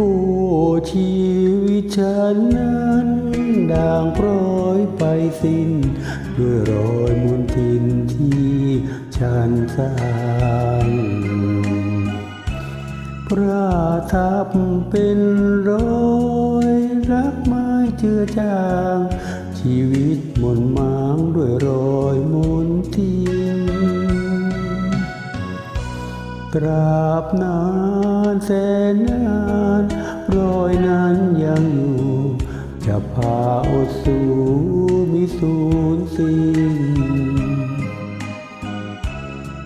อ้ชีวิตฉันนั้นด่างพร้อยไปสิ้น ด้วยรอยมุนทินที่ฉันสร้างพระทับเป็นรอยรักไม้เจือจาง ชีวิตหม่นหมางด้วยรอยมุนทินตราบนานแสนนาน รอยนั้นยังอยู่ จะพาอดสูมิสูญสิ้น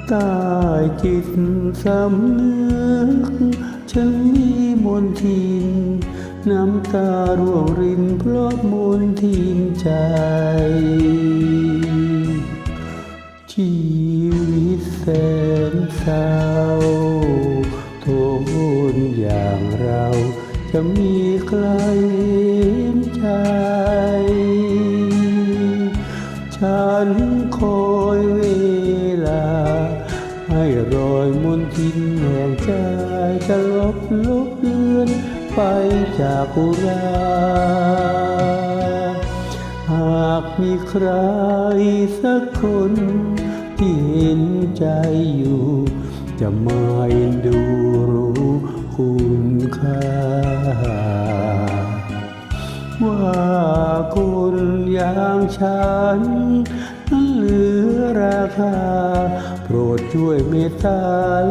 ใต้จิตสำนึกฉันมีมนทิน น้ำตาร่วงรินเพราะมนทินใจ ชีวิตแสนเศร้าโทนอย่างเรา จะมีใครเห็นใจ ฉันคอยเวลา ให้รอยมนทินแห่งใจจะลบลบเลือนไปจากอุราหากมีใครสักคนที่เห็นใจอยู่ จะมาเอ็นดูรู้คุณค่า อย่างฉัน เหลือราคา โปรดช่วยเมตตา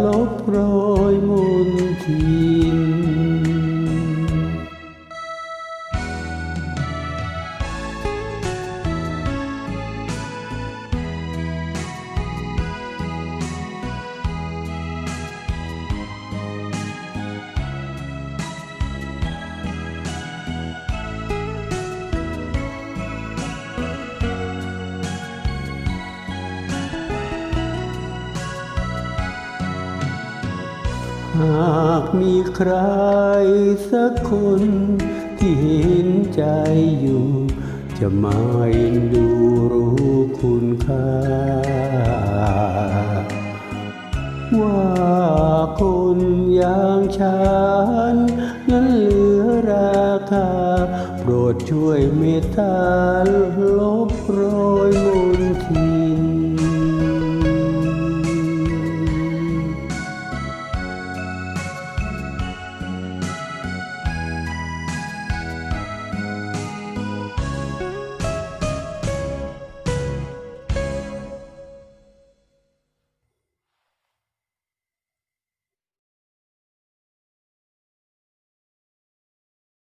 ลบรอยม หากมีใครสักคนที่เห็นใจอยู่ จะมาเอ็นดูรู้คุณค่า ว่าคนอย่างฉัน นั้นเหลือราคา โปรดช่วยเมตตาลบรอยม